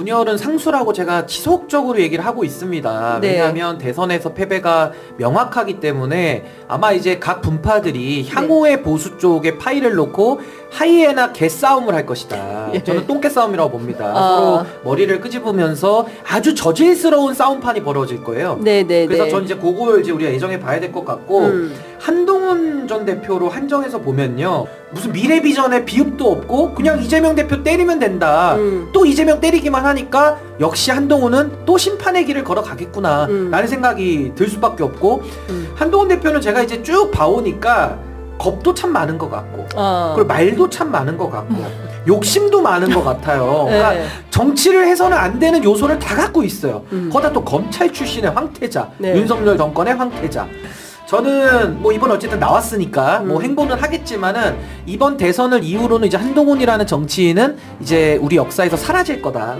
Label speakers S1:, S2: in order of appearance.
S1: 분열은 상수라고 제가 지속적으로 얘기를 하고 있습니다.
S2: 네.
S1: 왜냐하면 대선에서 패배가 명확하기 때문에 아마 이제 각 분파들이
S2: 네.
S1: 향후의 보수 쪽에 파일을 놓고 하이에나 개 싸움을 할 것이다.
S2: 예.
S1: 저는 똥개 싸움이라고 봅니다.
S2: 아.
S1: 서로 머리를 끄집으면서 아주 저질스러운 싸움판이 벌어질 거예요.
S2: 네네네.
S1: 그래서 전 이제 그걸 이제 우리가 예정해 봐야 될 것 같고
S2: 음.
S1: 한동훈 전 대표로 한정해서 보면요 무슨 미래 비전에 비읍도 없고 그냥 이재명 대표 때리면 된다
S2: 음.
S1: 또 이재명 때리기만 하니까 역시 한동훈은 또 심판의 길을 걸어가겠구나
S2: 음.
S1: 라는 생각이 들 수밖에 없고
S2: 음.
S1: 한동훈 대표는 제가 이제 쭉 봐오니까 겁도 참 많은 것 같고
S2: 어.
S1: 그리고 말도 참 많은 것 같고 욕심도 많은 것 같아요 그러니까
S2: 네.
S1: 정치를 해서는 안 되는 요소를 다 갖고 있어요.
S2: 음.
S1: 거기다 또 검찰 출신의 황태자,
S2: 네.
S1: 윤석열 정권의 황태자. 저는 뭐 이번 어쨌든 나왔으니까 뭐
S2: 음.
S1: 행보는 하겠지만은 이번 대선을 이후로는 이제 한동훈이라는 정치인은 이제 우리 역사에서 사라질 거다.